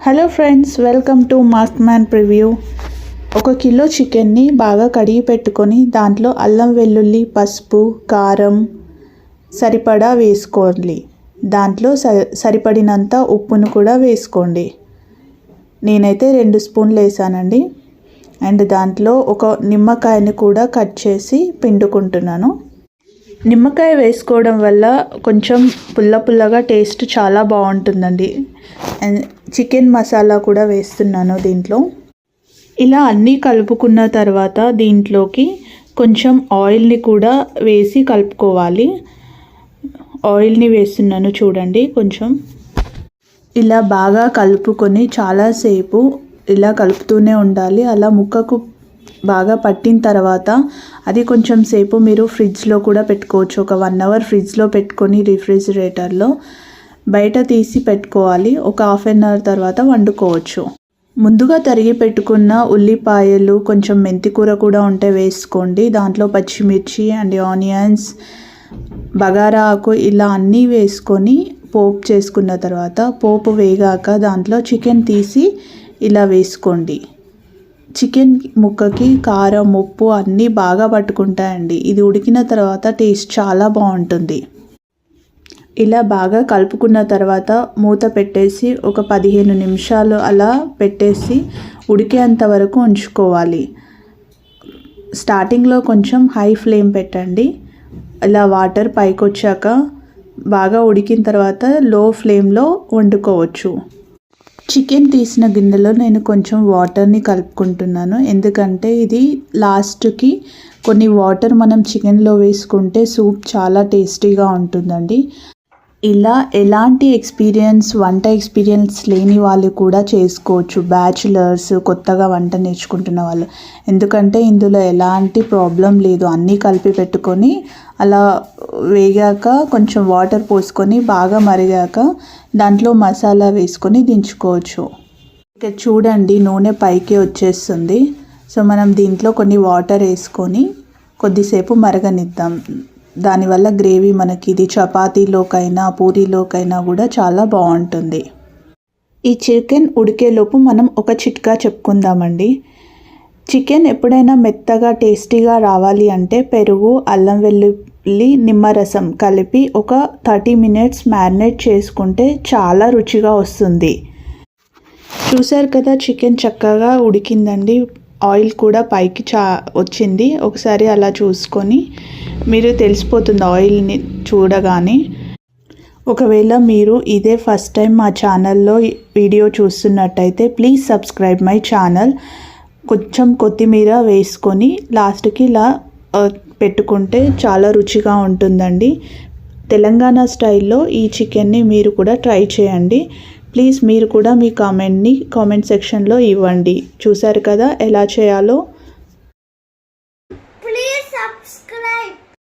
Hello friends welcome to mark man preview ఒక kilo చికెన్ని బాగా కడిగి పెట్టుకొని దాంట్లో అల్లం వెల్లుల్లి పసుపు కారం సరిపడా వేసుకోండి. దాంట్లో స సరిపడినంత ఉప్పును కూడా వేసుకోండి. నేనైతే రెండు స్పూన్లు వేసానండి. అండ్ దాంట్లో ఒక నిమ్మకాయని కూడా కట్ చేసి పిండుకుంటున్నాను. నిమ్మకాయ వేసుకోవడం వల్ల కొంచెం పుల్ల పుల్లగా టేస్ట్ చాలా బాగుంటుందండి. అండ్ చికెన్ మసాలా కూడా వేస్తున్నాను దీంట్లో. ఇలా అన్నీ కలుపుకున్న తర్వాత దీంట్లోకి కొంచెం ఆయిల్ని కూడా వేసి కలుపుకోవాలి. ఆయిల్ని వేస్తున్నాను చూడండి కొంచెం. ఇలా బాగా కలుపుకొని చాలాసేపు ఇలా కలుపుతూనే ఉండాలి. అలా ముక్కకు బాగా పట్టిన తర్వాత అది కొంచెం సేపు మీరు ఫ్రిడ్జ్లో కూడా పెట్టుకోవచ్చు. ఒక వన్ అవర్ ఫ్రిడ్జ్లో పెట్టుకొని రిఫ్రిజిరేటర్లో బయట తీసి పెట్టుకోవాలి. ఒక హాఫ్ అన్ అవర్ తర్వాత వండుకోవచ్చు. ముందుగా తరిగి పెట్టుకున్న ఉల్లిపాయలు కొంచెం మెంతికూర కూడా ఉంటే వేసుకోండి. దాంట్లో పచ్చిమిర్చి అండ్ ఆనియన్స్ బగారా ఆకు ఇలా అన్నీ వేసుకొని పోపు చేసుకున్న తర్వాత పోపు వేగాక దాంట్లో చికెన్ తీసి ఇలా వేసుకోండి. చికెన్ ముక్కకి కారం ఉప్పు అన్నీ బాగా పట్టుకుంటాయండి. ఇది ఉడికిన తర్వాత టేస్ట్ చాలా బాగుంటుంది. ఇలా బాగా కలుపుకున్న తర్వాత మూత పెట్టేసి ఒక పదిహేను నిమిషాలు అలా పెట్టేసి ఉడికేంత వరకు ఉంచుకోవాలి. స్టార్టింగ్లో కొంచెం హై ఫ్లేమ్ పెట్టండి. ఇలా వాటర్ పైకి వచ్చాక బాగా ఉడికిన తర్వాత లో ఫ్లేమ్లో వండుకోవచ్చు. చికెన్ తీసిన గిన్నెలో నేను కొంచెం వాటర్ని కలుపుకుంటున్నాను. ఎందుకంటే ఇది లాస్ట్కి కొన్ని వాటర్ మనం చికెన్లో వేసుకుంటే సూప్ చాలా టేస్టీగా ఉంటుందండి. ఇలా ఎలాంటి ఎక్స్పీరియన్స్ వంట ఎక్స్పీరియన్స్ లేని వాళ్ళు కూడా చేసుకోవచ్చు. బ్యాచులర్స్ కొత్తగా వంట నేర్చుకుంటున్న వాళ్ళు. ఎందుకంటే ఇందులో ఎలాంటి ప్రాబ్లం లేదు. అన్నీ కలిపి పెట్టుకొని అలా వేగాక కొంచెం వాటర్ పోసుకొని బాగా మరిగాక దాంట్లో మసాలా వేసుకొని దించుకోవచ్చు. ఇక చూడండి నూనె పైకి వచ్చేస్తుంది. సో మనం దీంట్లో కొన్ని వాటర్ వేసుకొని కొద్దిసేపు మరగనిద్దాం. దానివల్ల గ్రేవీ మనకి ఇది చపాతీలోకైనా పూరీలోకైనా కూడా చాలా బాగుంటుంది. ఈ చికెన్ ఉడికేలోపు మనం ఒక చిట్కా చెప్పుకుందామండి. చికెన్ ఎప్పుడైనా మెత్తగా టేస్టీగా రావాలి అంటే పెరుగు అల్లం వెల్లుల్లి నిమ్మరసం కలిపి ఒక థర్టీ మినిట్స్ మ్యారినేట్ చేసుకుంటే చాలా రుచిగా వస్తుంది. చూశారు కదా చికెన్ చక్కగా ఉడికిందండి. ఆయిల్ కూడా పైకి చా వచ్చింది. ఒకసారి అలా చూసుకొని మీరు తెలిసిపోతుంది ఆయిల్ని చూడగానే. ఒకవేళ మీరు ఇదే ఫస్ట్ టైం మా ఛానల్లో వీడియో చూస్తున్నట్టయితే ప్లీజ్ సబ్స్క్రైబ్ మై ఛానల్. కొంచెం కొత్తిమీర వేసుకొని లాస్ట్కి ఇలా పెట్టుకుంటే చాలా రుచిగా ఉంటుందండి. తెలంగాణ స్టైల్లో ఈ చికెన్ని మీరు కూడా ట్రై చేయండి. ప్లీజ్ మీరు కూడా మీ కామెంట్ని కామెంట్ సెక్షన్లో ఇవ్వండి. చూశారు కదా ఎలా చేయాలో?